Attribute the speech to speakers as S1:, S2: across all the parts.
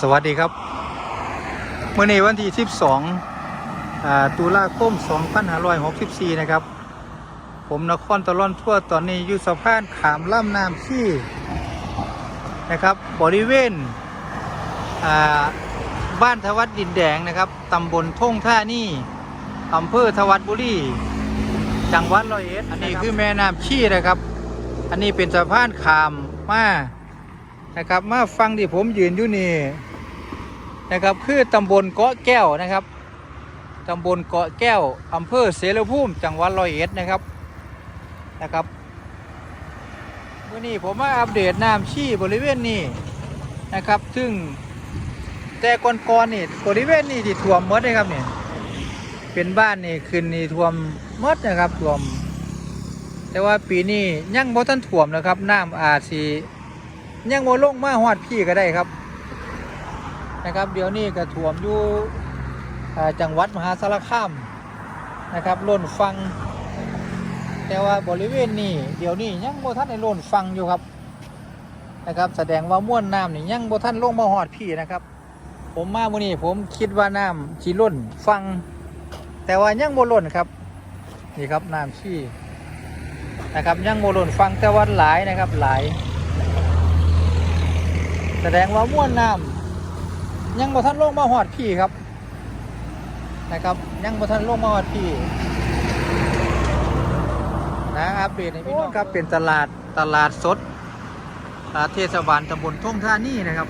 S1: สวัสดีครับเมื่อในวันที่ 12ตุลาคม 2564 นะครับ ผมนครตะล่อนทั่วตอนนี้อยู่สะพานขามล่ำน้ำขี้นะครับ บริเวณบ้านทวัดดินแดงนะครับตำบลท่งท่านี่อำเภอทวัดบุรี จังหวัดร้อยเอ็ด อันนี้คือแม่น้ำขี้นะครับ อันนี้เป็นสะพานขามมา นะครับ มาฟังที่ผมยืนอยู่นี่นะครับ คือตำบลเกาะแก้วนะครับ ตำบลเกาะแก้วอำเภอเสรภูมิจังหวัดร้อยเอ็ดนะครับนะครับเมื่อนี้ผมมาอัปเดตน้ำชี้บริเวณนี้นะครับ ซึ่งแต่ก่อนๆนี่บริเวณนี้ที่ท่วมมดเลยครับเนี่ยเป็นบ้านนี่คืนนี่ท่วมมดนะครับท่วม แต่ว่าปีนี้ยังบ่ทันท่วมนะครับน้ำอาจสิ ยังโมลงมาหอดพี่ก็ได้ครับ นะครับ เดี๋ยวนี้ก็ท่วมอยู่จังหวัดมหาสารคามนะครับล้นฟัง แต่ว่าบริเวณนี้เดี๋ยวนี้ยังโมท่านในล้นฟังอยู่ครับนะครับ แสดงว่าม้วนน้ำนี่ยังโมท่านลงมาหอดพี่นะครับ ผมมาโมนี้ผมคิดว่าน้ำชีล้นฟัง แต่ว่ายังโมล้นครับนี่ครับน้ำขี้นะครับยังโมล้นฟังแต่ว่าหลายนะครับหลาย แสดงว่าม้วนน้ำยังบ่ทันลงมาหอดพี่ครับ นะครับยังบ่ทันลงมาหอดพี่นะอัปเดตให้พี่น้องครับเป็นตลาดตลาดสดอ่าเทศบาลตำบลท่งท่านี่นะครับ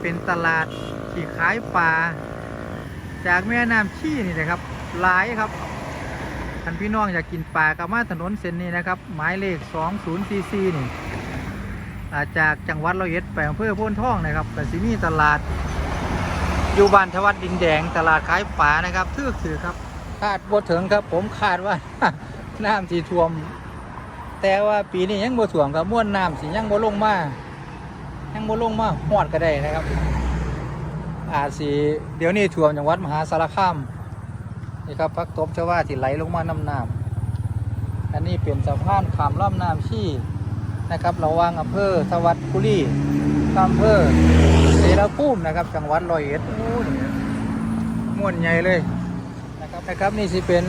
S1: เป็นตลาดที่ขายปลาจากแม่น้ำขี้นี่นะครับหลายครับท่านพี่น้องอยากกินปลาก็มาถนนเส้นนี้นะครับ หมายเลข 2044นี่อ่า จากจังหวัดร้อยเอ็ดไปอำเภอโพ้นท่องนะครับแต่สิมีตลาด อยู่บ้านทวัดดินแดงตลาดขายปลานะครับทื่อถือครับคาดบ่ถึงครับ ผมคาดว่าน้ำสีท่วม แต่ว่าปีนี้ยังบ่ท่วมครับม้วนน้ำสิยังบ่ลงมายังบ่ลงมาหอดก็ได้นะครับ อาจสิเดี๋ยวนี้ท่วมจังหวัดมหาสารคามนี่ครับพักตบชาวาที่ไหลลงมาน้ำน้ำอันนี้เป็นสะพานขามลำน้ำชี่ นะครับระว่างอำเภอสวัสดิ์บุรีอำเภอเสรภูมินะครับ จังหวัดร้อยเอ็ดม่วนใหญ่เลยนะครับนะครับนี่สิเป็น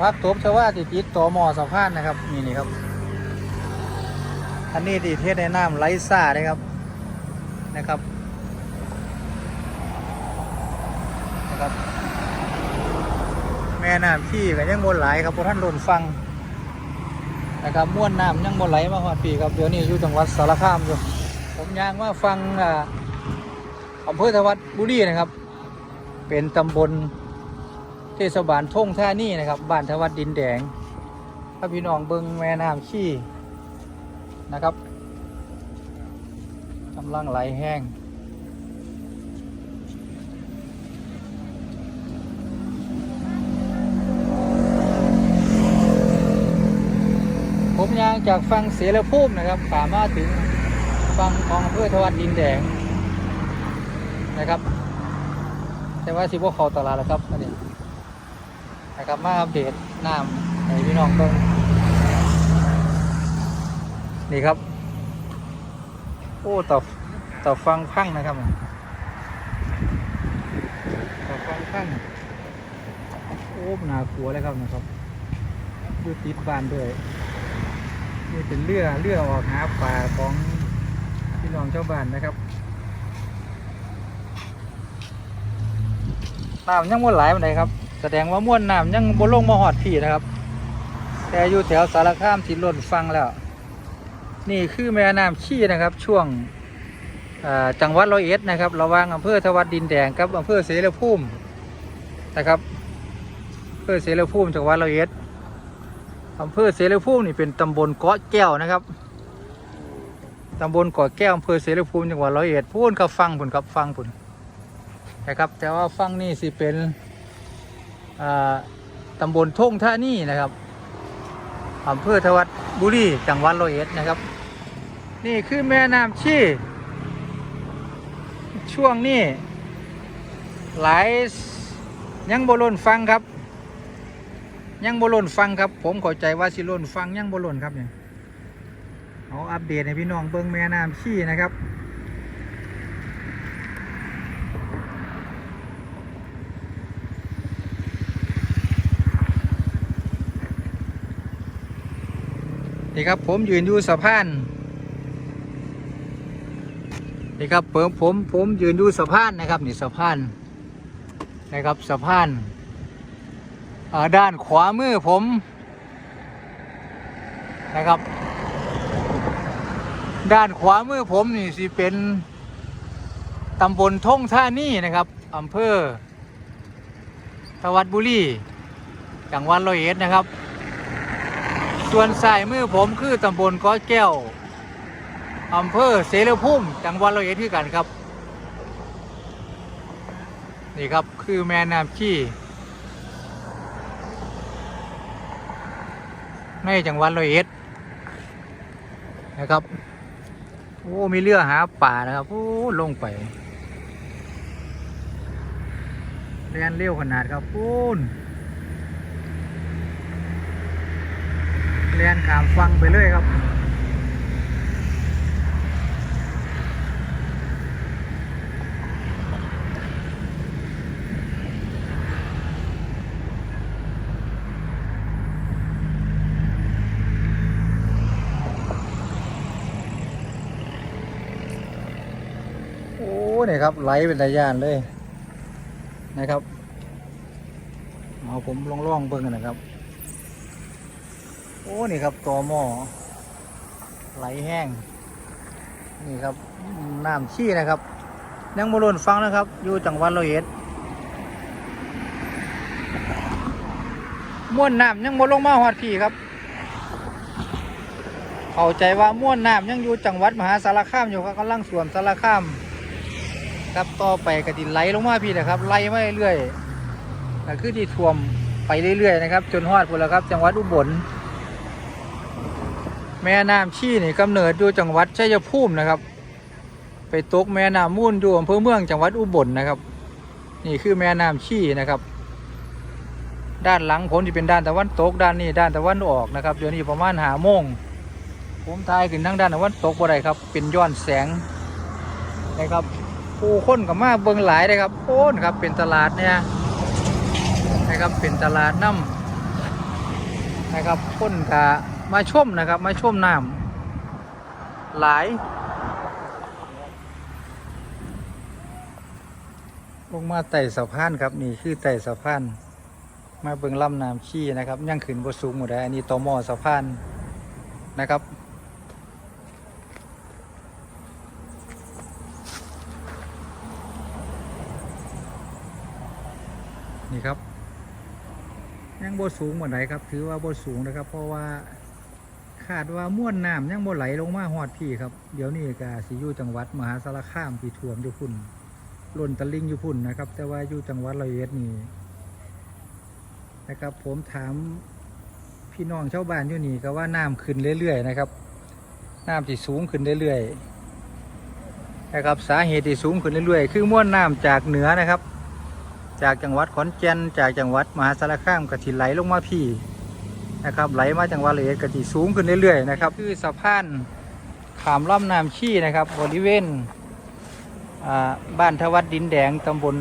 S1: พักทบชาวาติติดต่อหมอสะพานนะครับนี่นี่ครับอันนี้ที่เทศในน้ำไหลซ่านะครับนะครับนะครับ แม่น้ำที่ก็ยังบนหลายครับเพราะท่านโดนฟัง นะครับม้วนน้ำยังบ่ไหลมาหอดปีครับเดี๋ยวนี้อยู่จังหวัดสารคามอยู่ผมยางว่าฟังอ่าอำเภอทวัดบุรีนะครับ เป็นตำบลเทศบาลท่งท่านี่นะครับบ้านทวัดดินแดงถ้าพี่น้องเบิงแม่น้ำขี้นะครับกำลังไหลแห้งางจากฟังเสรภูมินะครับขามาถึงฟังของอำเภอทวัดดินแดงนะครับ แต่ว่าสิพวกเขาตลาดแล้วครับอันนี้นะครับมาอัปเดตน้ำให้พี่น้องเบิ่งนี่ครับ โอ้ต่อต่อฟังพังนะครับต่อฟังพังโอ้หนาขัวเลยครับนะครับดูติดบานด้วย นี่เป็นเรือเรือออกหาปลาของพี่น้องชาวบ้านนะครับน้ำยังม้วนหลายมันครับ แสดงว่าม้วนน้ำยังบนลงมาหอดพี่นะครับ แต่อยู่แถวสารคามที่ล้นฟังแล้ว นี่คือแม่น้ำขี้นะครับ ช่วงจังหวัดร้อยเอ็ดนะครับ ระว่างอำเภอทวัดดินแดงกับอำเภอเสรภูมินะครับอำเภอเสรภูมิจังหวัดร้อยเอ็ด อำเภอเสรภูมินี่เป็นตำบลเกาะแก้วนะครับตำบลเกาะแก้วอำเภอเสรภูมิจังหวัดร้อยเอ็ดพูนกับฟังผุนกับฟังผุนนะครับแต่ว่าฝั่งนี้สิเป็นอ่าตำบลท่งท่านี่นะครับอำเภอทวัดบุรีจังหวัดร้อยเอ็ดนะครับ นี่คือแม่น้ำชี่ ช่วงนี้หลายยังบล้นฟังครับ ยังบลลนฟังครับ ผมขอใจว่าสิล่นฟังยังบลลนครับเนี่ยเอาอัปเดตให้พี่น้องเบิ้งแม่น้ำชี้นะครับนี่ครับผมยืนอยู่สะพานนี่ครับผมผมผมยืนอยู่สะพานนะครับนี่สะพานนะครับสะพาน ด้านขวามือผมนะครับ ด้านขวามือผมนี่สิเป็นตำบลท่งท่านี่นะครับอำเภอทวัดบุรีจังหวัดร้อยเอ็ดนะครับ ส่วนสายมือผมคือตำบลก้อแก้วอำเภอเสรภูมิจังหวัดร้อยเอ็ดที่กันครับ นี่ครับคือแม่น้ำขี้ ในจังหวัดร้อยเอ็ดนะครับ โอ้มีเรือหาป่านะครับ โอ้ลงไปเรียนเร็วขนาดครับปูนเรียนขามฟังไปเลยครับ โอ้ เนี่ยครับไหลเป็นระยานเลยนะครับเอาผมลองล่องเบิ่งกันนะครับ โอ้นี่ครับตอหม้อไหลแห้ง นี่ครับน้ำชี้นะครับยังบรุนฟังนะครับ อยู่จังหวัดร้อยเอ็ดม้วนน้ำยังบลงมาหอดพี่ครับ เข้าใจว่าม้วนน้ำยังอยู่จังหวัดมหาสารคามอยู่ครับกำลังสวนสารคาม ครับต่อไปกระดินไหลลงมาพี่นะครับไหลมาเรื่อยๆคือที่ท่วมไปเรื่อยๆนะครับ จนฮอดพุ่นแล้วครับ จังหวัดอุบลแม่น้ำชี่นี่กำเนิดอยู่จังหวัดชัยภูมินะครับ ไปตกแม่น้ำมูลอยู่อำเภอเมืองจังหวัดอุบลนะครับ นี่คือแม่น้ำชี่นะครับ ด้านหลังผมที่เป็นด้านตะวันตกด้านนี้ด้านตะวันออกนะครับเดี๋ยวนี้ประมาณหาโมงผมทายขึ้นทั้งด้านตะวันตกบ่ได้ครับ เป็นย้อนแสงนะครับ ผู้คนกับมาเบิงหลายเลยครับโอ้นครับเป็นตลาดเนี่ยนะครับเป็นตลาดน้ำนะครับคนกะมาชมนะครับมาชมน้ำหลายลงมาไต่สะพานครับนี่คือไต่สะพานมาเบิงลำน้ำขี้นะครับยังขึ้นบนสูงหมดเลยอันนี้ตอหมอสะพานนะครับ นี่ครับ ยังบ่สูงเหมือนไหนครับ ถือว่าบ่สูงนะครับ เพราะว่าคาดว่าม่วนน้ำยังบ่ไหลลงมาหอดพี่ครับ เดี๋ยวนี้ก็สิอยู่จังหวัดมหาสารคามที่ท่วมอยู่พุ่นล้นตะลิงอยู่พุ่นนะครับ แต่ว่าอยู่จังหวัดร้อยเอ็ดนี่นะครับ ผมถามพี่น้องชาวบ้านอยู่นี่ก็ว่าน้ำขึ้นเรื่อยๆนะครับน้ำที่สูงขึ้นเรื่อยๆนะครับสาเหตุที่สูงขึ้นเรื่อยๆ คือม่วนน้ำจากเหนือนะครับ จากจังหวัดขอนแก่นจากจังหวัดมหาสารคามกะทิไหลลงมาพี่นะครับไหลมาจังหวัดเลยเอ็ดกะทิสูงขึ้นเรื่อยๆนะครับคือสะพานขามล่ำน้ำชี่นะครับ บริเวณบ้านทวัดดินแดงตำบล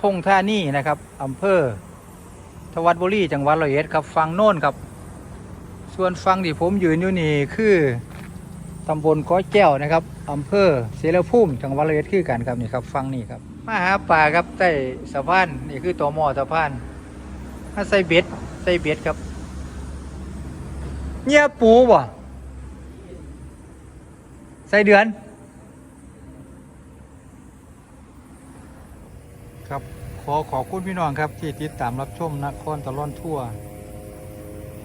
S1: ทงท่านี่นะครับอำเภอทวัดบุรีจังหวัดร้อยเอ็ดครับฟังโน่นครับ ส่วนฟังที่ผมยืนอยู่นี่คือตำบลก้อยแก้วนะครับอำเภอเสรภูมิจังหวัดร้อยเอ็ดคือกันครับนี่ครับฟังนี่ครับ มาหาปลาครับใต้สะพานนี่คือตัวหม้อสะพานมาใส่เบ็ดใส่เบ็ดครับเงียปูบ่ใส่เดือน ครับขอขอบคุณพี่น้องครับที่ติดตามรับชมนครตะล่อนทั่ว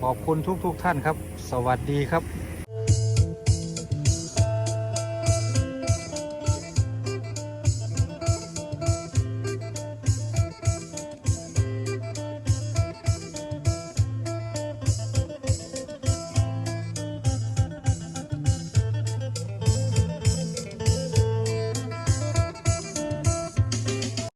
S1: ขอบคุณทุกๆทท่านครับ สวัสดีครับ